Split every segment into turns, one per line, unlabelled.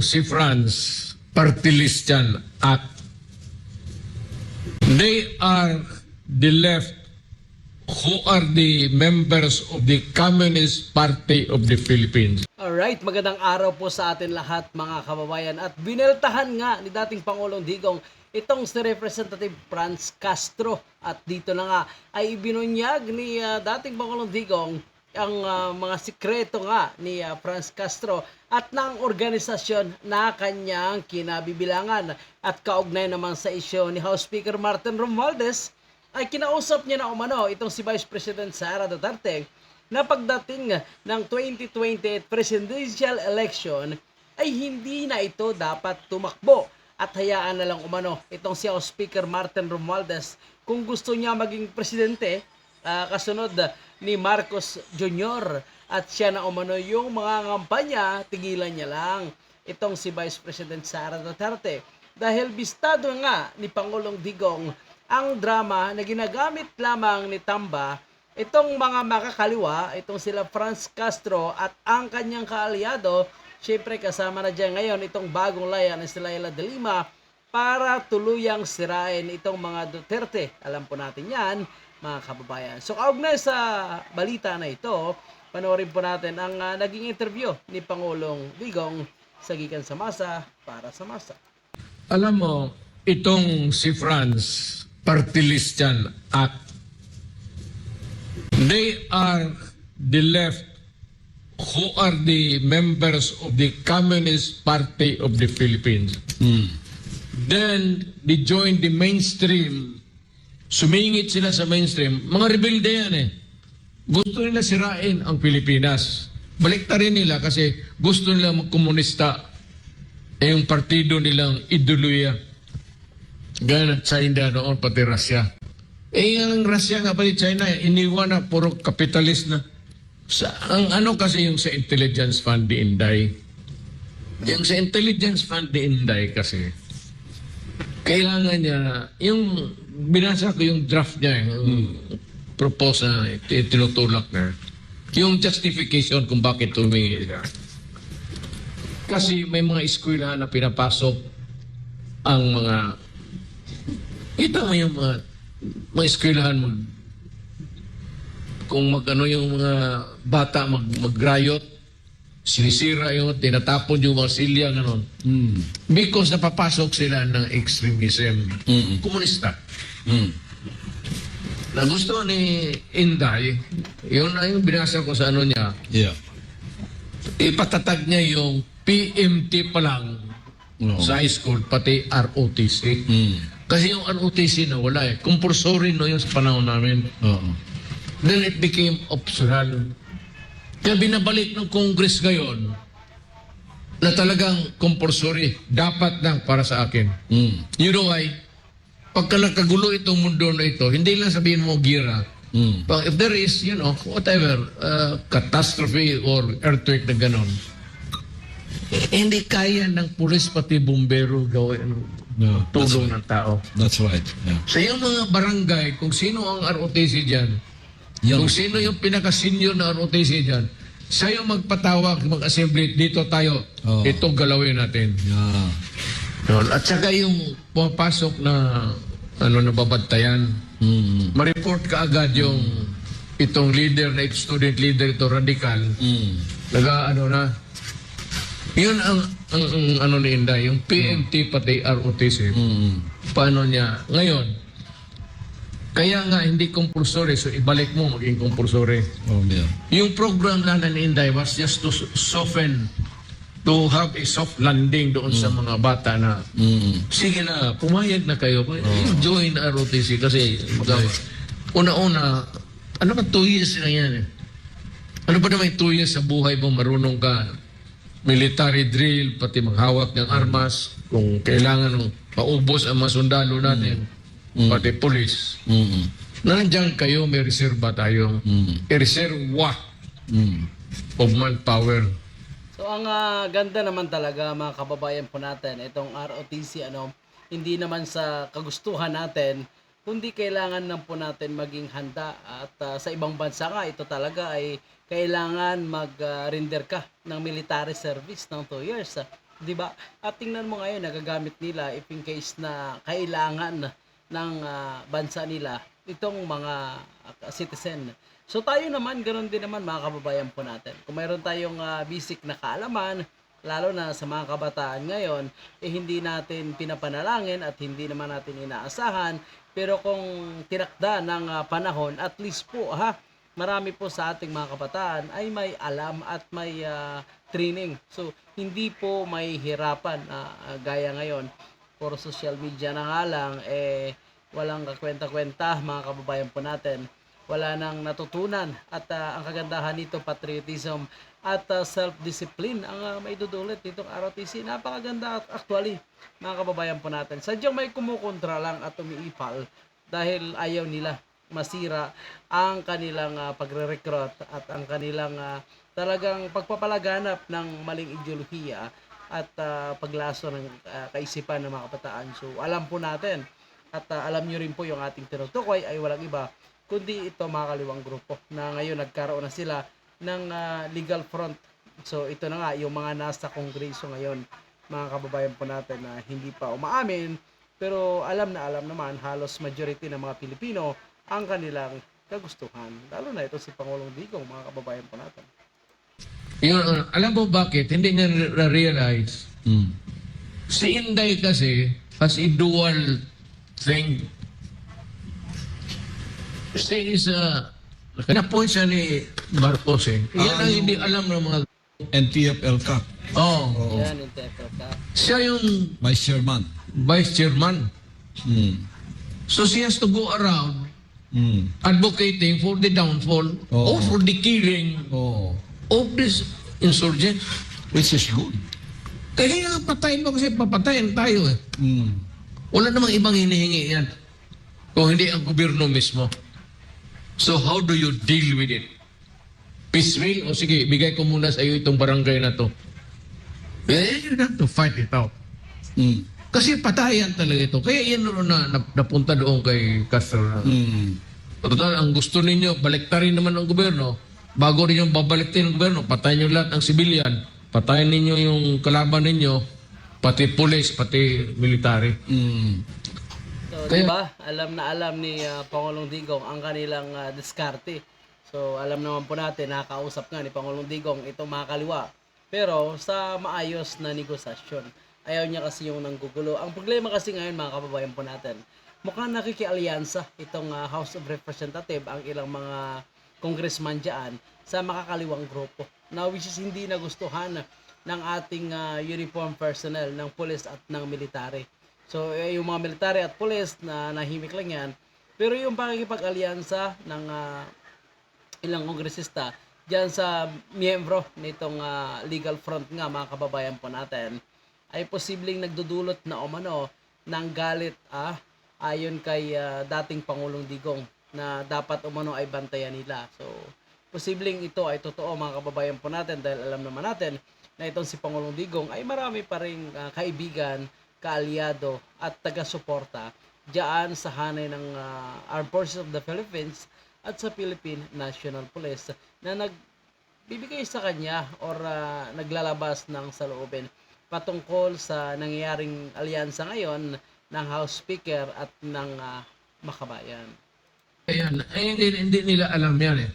si list yan at they are the left who are the members of the Communist Party of the Philippines.
Alright, magandang araw po sa atin lahat mga kababayan at bineltahan nga ni dating Pangulong Digong itong si Representative Franz Castro at dito na nga ay ibinunyag ni ah, dating Pangulong Digong ang ah, mga sikreto nga ni ah, Franz Castro at ng organisasyon na kanyang kinabibilangan. At kaugnay naman sa isyo ni House Speaker Martin Romualdez ay kinausap niya na umano itong si Vice President Sara Duterte na pagdating ng 2028 presidential election ay hindi na ito dapat tumakbo. At hayaan na lang umano itong si House Speaker Martin Romualdez kung gusto niya maging presidente ah, kasunod ni Marcos Jr. at siya na umano yung mga ngampanya tigilan niya lang itong si Vice President Sara Duterte dahil bistado nga ni Pangulong Digong ang drama na ginagamit lamang ni Tamba itong mga makakaliwa, itong sila Franz Castro at ang kanyang kaalyado, syempre kasama na dyan ngayon itong bagong layan na sila Ila de Lima para tuluyang sirain itong mga Duterte. Alam po natin yan, mga kababayan. So kaugnay sa balita na ito, panoorin po natin ang ah, naging interview ni Pangulong Digong sa Gikan sa Masa para sa Masa.
Alam mo, itong si France, party list yan at they are the left who are the members of the Communist Party of the Philippines. Then, they join the mainstream. Sumingit sila sa mainstream. Mga rebelde yan eh. Gusto nila sirain ang Pilipinas. Baliktarin nila kasi gusto nila magkomunista. Eh, yung partido nilang ideolohiya. Gaya ng China noon, pati Russia. Eh, ang Russia nga pati China, iniwan na puro kapitalist na. Sa, ang ano kasi yung sa intelligence fund ni Inday. Yung sa intelligence fund ni Inday kasi, kailangan niya, yung binasa ko yung draft niya, yung propose na tinutulak na, yung justification kung bakit tumingi siya. Kasi may mga eskwela na pinapasok ang mga kita mo yung mga mga eskwelahan mo kung magano yung mga bata mag mag-riot sinisira yung tinatapon yung mga silya ganon because napapasok sila ng extremism komunista na gusto ni Inday yun na yung binasa ko sa ano niya
Yeah.
ipatatag niya yung PMT pa lang
Oo.
sa high school, pati ROTC.
Mm.
Kasi yung ROTC na wala eh. Compulsory no yung sa panahon namin.
Oo.
Then it became optional. Kaya binabalik ng Congress ngayon na talagang compulsory. Dapat lang para sa akin.
Mm.
You know why? Pagka nagkagulo itong mundo na ito, hindi lang sabihin mo gira.
Mm.
But if there is, you know, whatever, uh, catastrophe or earthquake na ganon, eh, hindi kaya ng pulis pati bumbero gawin
No,
tulong ng tao.
that's right. Yeah.
Sa yung mga barangay, kung sino ang ROTC dyan,
Yan.
kung sino yung pinaka-senior na ROTC dyan, sa'yo magpatawag, mag-assembly, dito tayo,
Oo.
ito galawin natin.
Yeah.
Yun. At saka yung pumapasok na ano nababantayan,
Mm.
ma-report ka agad yung itong leader na student leader ito radical
Mm.
naga ano na yun ang, ang, ang ano ni Inday yung PMT pati ROTC
Mm.
paano niya ngayon kaya nga hindi compulsory so ibalik mo maging compulsory
Oh, yeah.
yung program na ni Inday was just to soften to have a soft landing doon sa mga bata na
Mm.
Sige na, pumayag na kayo. Join ROTC kasi mag- una-una, ano ba two years na yan eh? Ano ba naman yung two years sa buhay mo marunong ka? Military drill, pati maghawak ng armas, kung kailangan ng paubos ang mga sundalo natin, pati polis.
Mm.
Nandiyan kayo, may reserva tayo.
Mm.
A reserva
Mm.
of manpower.
So ang ah, ganda naman talaga mga kababayan po natin, itong ROTC ano, hindi naman sa kagustuhan natin, kundi kailangan lang po natin maging handa at ah, sa ibang bansa nga ito talaga ay kailangan mag-render ka ng military service ng 2 years. 'di ba? At tingnan mo ngayon nagagamit nila if in case na kailangan ng ah, bansa nila itong mga ah, citizen. So tayo naman ganoon din naman mga kababayan po natin. Kung mayroon tayong ah, basic na kaalaman lalo na sa mga kabataan ngayon, eh hindi natin pinapanalangin at hindi naman natin inaasahan. Pero kung tinakda ng ah, panahon, at least po ha, marami po sa ating mga kabataan ay may alam at may ah, training. So, hindi po may hirapan ah, gaya ngayon. Puro social media na nga lang, eh, walang kakwenta-kwenta mga kababayan po natin. Wala nang natutunan at ah, ang kagandahan nito patriotism at ah, self-discipline ang uh, may dudulot nitong ROTC. Napakaganda actually mga kababayan po natin. Sadyang may kumukontra lang at umiipal dahil ayaw nila masira ang kanilang ah, pagre-recruit at ang kanilang ah, talagang pagpapalaganap ng maling ideolohiya at ah, paglaso ng ah, kaisipan ng mga kabataan. So alam po natin at ah, alam nyo rin po yung ating tinutukoy ay walang iba kundi ito mga kaliwang grupo na ngayon nagkaroon na sila ng ah, legal front. So ito na nga yung mga nasa kongreso ngayon mga kababayan po natin na hindi pa umaamin pero alam na alam naman halos majority ng mga Pilipino ang kanilang kagustuhan. Lalo na ito si Pangulong Digong mga kababayan po natin.
Yun, uh, alam mo bakit? Hindi niya na-realize.
Mm.
Si Inday kasi has a dual thing. She is a... Kinapoy siya ni Marcos eh. Yan ang hindi alam ng mga...
NTFL Cup.
Oh,
Yan yung teto ka.
siya yung
Vice Chairman.
vice chairman.
Mm.
So she has to go around
Mm.
advocating for the downfall
Oo.
or for the killing
Oh.
Of this insurgent.
Which is good.
Kaya nga patayin mo kasi papatayin tayo eh.
Mm.
Wala namang ibang hinihingi yan. Kung hindi ang gobyerno mismo. So how do you deal with it? Peaceful? O sige, bigay ko muna sa iyo itong barangay na to. Eh, you have to fight it out.
Mm.
Kasi patayan talaga ito. Kaya yan na, na napunta doon kay Castro.
Mm.
Total, ang gusto ninyo, baliktarin naman ang gobyerno. Bago ninyo babaliktarin ang gobyerno, patayin nyo lahat ng sibilyan. Patayin ninyo yung kalaban ninyo, pati pulis, pati military.
Mm.
So,
Kaya-
di ba? Alam na alam ni ah, Pangulong Digong ang kanilang ah, diskarte. So, alam naman po natin, nakakausap nga ni Pangulong Digong itong mga kaliwa. Pero sa maayos na negosasyon. Ayaw niya kasi yung nanggugulo. Ang problema kasi ngayon mga kababayan po natin, mukhang nakikialyansa itong ah, House of Representative, ang ilang mga congressman dyan sa makakaliwang grupo na which is hindi nagustuhan ng ating ah, uniform personnel ng police at ng military. So, eh, yung mga military at police na nahimik lang yan. Pero yung pakikipag-alyansa ng ah, ilang kongresista diyan sa miyembro nitong ah, legal front nga mga kababayan po natin ay posibleng nagdudulot na umano ng galit ah, ayon kay ah, dating Pangulong Digong na dapat umano ay bantayan nila. So, posibleng ito ay totoo mga kababayan po natin dahil alam naman natin na itong si Pangulong Digong ay marami pa rin ah, kaibigan, kaalyado at taga-suporta diyan sa hanay ng ah, Armed Forces of the Philippines at sa Philippine National Police na nagbibigay sa kanya or ah, naglalabas ng saloobin patungkol sa nangyayaring alyansa ngayon ng House Speaker at ng ah, Makabayan.
Ayan, eh, hindi, hindi nila alam yan eh.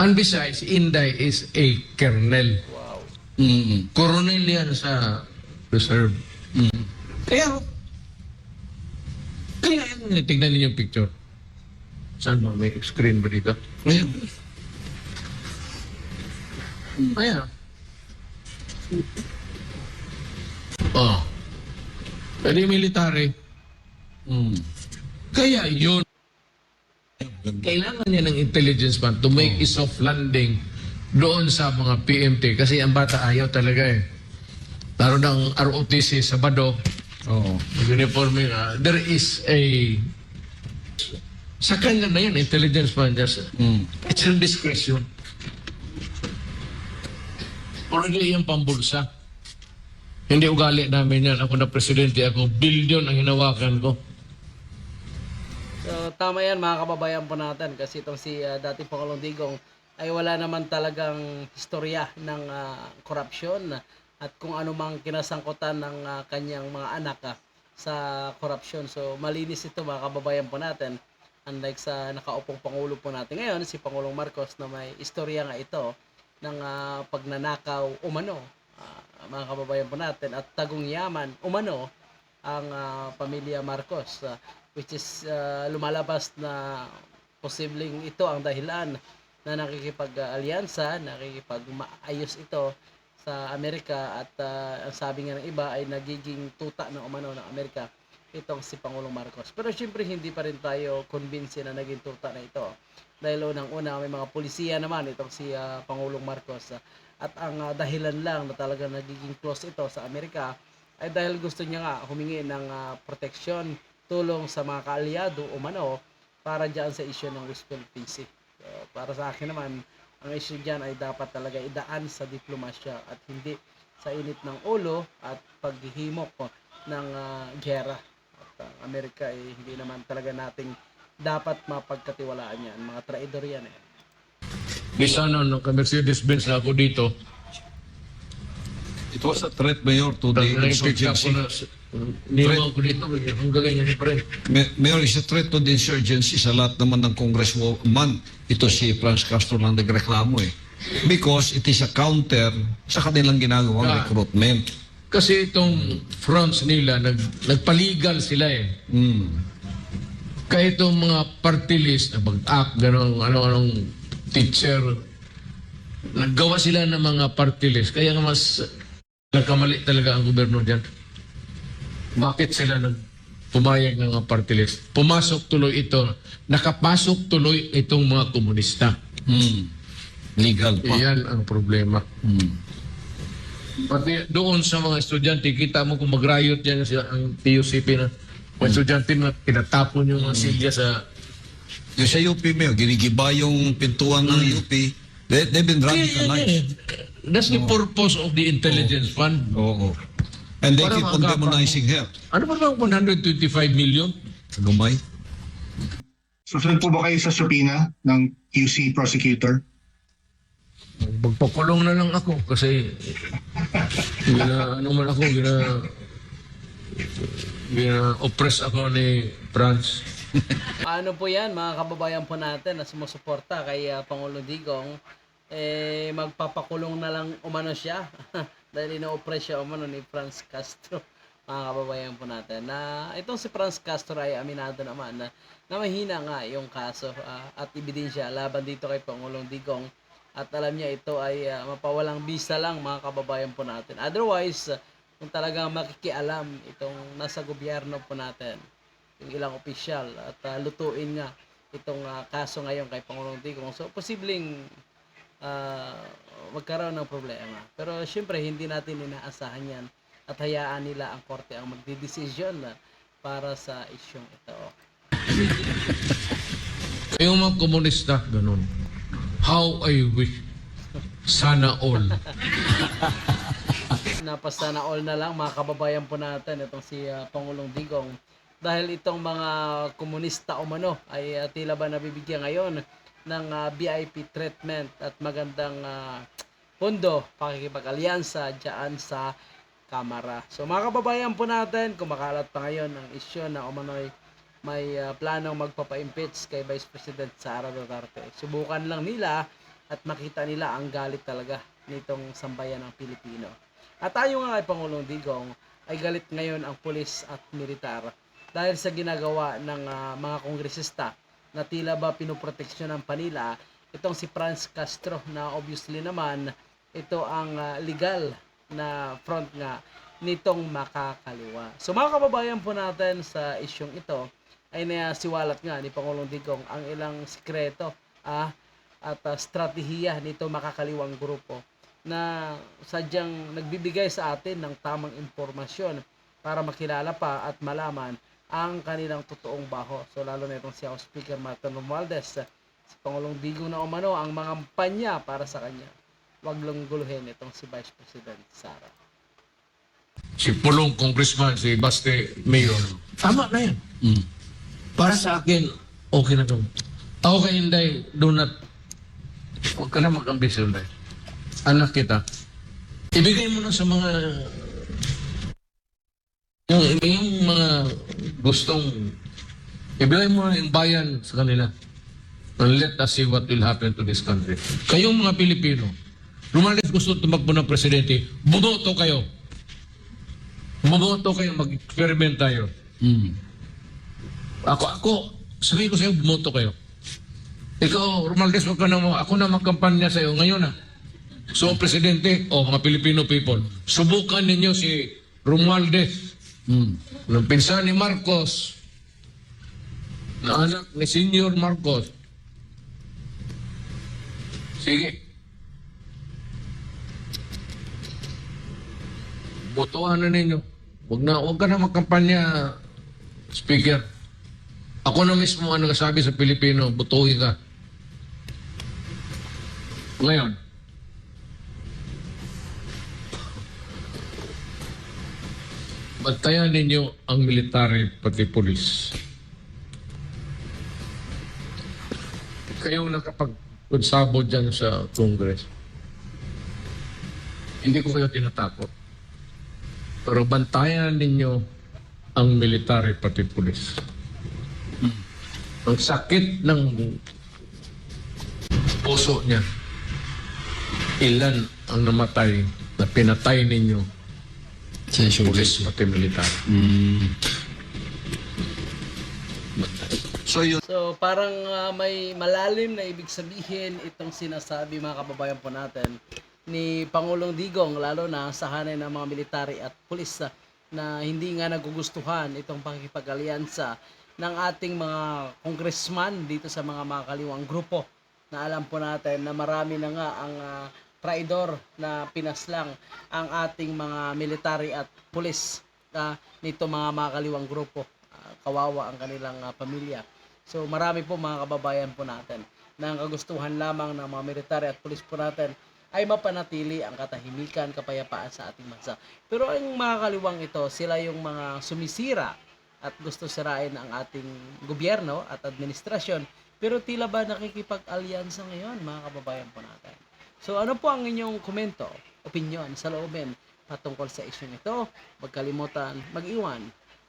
And besides, Inday is a colonel.
Wow.
Mm.
Coronel yan sa reserve.
Mm.
Kaya, kaya yan, tignan ninyo yung picture. Saan ba? May screen ba dito?
Ayan.
Ayan. Oh. Pwede military.
Mm.
Kaya yun. Kailangan niya ng intelligence man to make a soft landing doon sa mga PMT kasi ang bata ayaw talaga eh. Lalo ng ROTC sa Bado,
Oo.
uniforme nga, there is a sa kanya na yun, intelligence man, just,
Mm.
it's her discretion. Hindi yung pambulsa. Hindi ugali namin yan. Ako na presidente, ako billion ang hinawakan ko.
Tama yan mga kababayan po natin kasi itong si ah, dating Pangulong Digong ay wala naman talagang historia ng ah, korupsyon at kung ano mang kinasangkutan ng ah, kanyang mga anak ah, sa korupsyon. So malinis ito mga kababayan po natin. Unlike sa nakaupong Pangulo po natin ngayon, si Pangulong Marcos na may istorya nga ito ng ah, pagnanakaw umano ah, mga kababayan po natin at tagong yaman umano ang ah, pamilya Marcos ah, which is ah, lumalabas na posibleng ito ang dahilan na nakikipag-alyansa, nakikipag-maayos ito sa Amerika at ah, ang sabi nga ng iba ay nagiging tuta ng umano ng Amerika itong si Pangulong Marcos. Pero syempre hindi pa rin tayo convinced na naging tuta na ito. Dahil unang-una may mga polisiya naman itong si ah, Pangulong Marcos. At ang ah, dahilan lang na talaga nagiging close ito sa Amerika ay dahil gusto niya nga humingi ng ah, proteksyon, tulong sa mga kaalyado o mano para diyan sa issue ng West Philippine Sea. So, para sa akin naman, ang issue diyan ay dapat talaga idaan sa diplomasya at hindi sa init ng ulo at paghihimok ng ah, giyera. At ang Amerika ay hindi naman talaga nating dapat mapagkatiwalaan yan. Mga traidor yan eh.
Di sana nung ka-Mercedes-Benz na ako dito,
It was a threat, Mayor, to the insurgency.
Na, niwan ko dito, ang gaganyan ni Fred.
Ma- Mayor, is a threat to the insurgency sa lahat naman ng congresswoman. Ito si Franz Castro lang nagreklamo eh. Because it is a counter sa kanilang ginagawang
Ah.
recruitment.
Kasi itong fronts nila, nag, nagpaligal sila eh.
Mm.
Kaya itong mga party list, na pag-act, gano'ng ano-anong teacher, naggawa sila ng mga party list. Kaya nga mas nagkamali talaga ang gobyerno dyan. Bakit sila nag pumayag ng mga party list? Pumasok tuloy ito, nakapasok tuloy itong mga komunista.
Mm. Legal pa.
Iyan ang problema.
Mm.
Pati doon sa mga estudyante, kita mo kung mag-riot yan sa ang TUCP na mga estudyante na tinatapon yung mga silya sa
Yung sa UP, Mayor, ginigiba yung pintuan ng UP. They, they've been radicalized.
That's the purpose of the intelligence fund.
Oo. And they
Para
keep on demonizing her.
Ano ba bang 125 million?
Gumay.
Susunod po ba kayo sa subpoena ng QC prosecutor?
Magpakulong na lang ako kasi gina, ano man ako, gina, gina oppress ako ni Franz.
Ano po yan, mga kababayan po natin na sumusuporta kay ah, Pangulong Digong, eh, magpapakulong na lang umano siya. Dahil ino-oppress siya umano ni Franz Castro mga kababayan po natin. Na itong si Franz Castro ay aminado naman na, na mahina nga yung kaso ah, at ebidensya laban dito kay Pangulong Digong. At alam niya ito ay ah, mapawalang bisa lang mga kababayan po natin. Otherwise ah, kung talagang makikialam itong nasa gobyerno po natin yung ilang opisyal at ah, lutuin nga itong ah, kaso ngayon kay Pangulong Digong. So, posibleng ah, magkaroon ng problema. Pero syempre, hindi natin inaasahan yan at hayaan nila ang korte ang magdidesisyon na para sa isyong ito.
Kayong mga komunista, ganun. How I wish. Sana all.
Napasana all na lang mga kababayan po natin itong si ah, Pangulong Digong dahil itong mga komunista umano ay ah, tila ba nabibigyan ngayon ng ah, VIP treatment at magandang ah, pondo pakikipag-alyansa dyan sa Kamara. So mga kababayan po natin, kumakalat pa ngayon ang isyu na umano'y may ah, planong magpapa-impeach kay Vice President Sara Duterte. Subukan lang nila at makita nila ang galit talaga nitong sambayan ng Pilipino. At tayo nga kay Pangulong Digong ay galit ngayon ang pulis at militar dahil sa ginagawa ng ah, mga kongresista na tila ba pinoproteksyon ng panila itong si Franz Castro na obviously naman ito ang ah, legal na front nga nitong makakaliwa. So mga kababayan po natin sa isyong ito ay nasiwalat nga ni Pangulong Digong ang ilang sikreto ah, at ah, strategiya nito makakaliwang grupo na sadyang nagbibigay sa atin ng tamang impormasyon para makilala pa at malaman ang kanilang totoong baho. So lalo na itong si House Speaker Martin Romualdez, si Pangulong Digong na umano ang mga panya para sa kanya. Huwag lang guluhin itong si Vice President Sara.
Si Pulong Congressman, si Baste Mayor. Tama na yan.
Mm.
Para sa akin, okay na to. Ako kay Inday, do not, huwag ka na mag-ambisyon, Inday. Anak kita. ibigay mo na sa mga yung, yung mga gustong ibigay mo na yung bayan sa kanila. And let us see what will happen to this country. Kayong mga Pilipino, Romales gusto tumakbo ng presidente, bumoto kayo. Bumoto kayo, mag-experiment tayo.
Mm.
Ako, ako, sabihin ko sa'yo, bumoto kayo. Ikaw, Romualdez, wag ka na, mo- ako na magkampanya sa'yo ngayon na. So, ang presidente, o mga Filipino people, subukan ninyo si Romualdez,
Mm.
ng pinsan ni Marcos, na anak ni Senior Marcos. Sige. Botohan na ninyo. Wag na, wag ka na magkampanya, speaker. Ako na mismo ang nagsabi sa Pilipino, botohin ka. Ngayon, bantayan ninyo ang military pati polis. Kayo nakapag-unsabo dyan sa Congress. Hindi ko kayo tinatakot. Pero bantayan ninyo ang military pati polis. Ang sakit ng puso niya. Ilan ang namatay na pinatay ninyo
Sa
polis pati military.
Mm. So yun,
So parang ah, may malalim na ibig sabihin itong sinasabi mga kababayan po natin ni Pangulong Digong lalo na sa hanay ng mga military at pulis ah, na hindi nga nagugustuhan itong pakikipag-alyansa ng ating mga congressman dito sa mga mga kaliwang grupo na alam po natin na marami na nga ang ah, traidor na pinaslang ang ating mga military at pulis ah, nito mga mga kaliwang grupo Ah, kawawa ang kanilang ah, pamilya So marami po mga kababayan po natin na ang kagustuhan lamang ng mga military at pulis po natin ay mapanatili ang katahimikan, kapayapaan sa ating bansa. Pero ang mga kaliwang ito, sila yung mga sumisira at gusto sirain ang ating gobyerno at administrasyon. Pero tila ba nakikipag-alyansa ngayon mga kababayan po natin? So ano po ang inyong komento, opinion sa loobin patungkol sa issue nito? Huwag kalimutan mag-iwan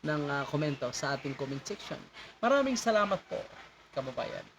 ng ah, komento sa ating comment section. Maraming salamat po, kababayan.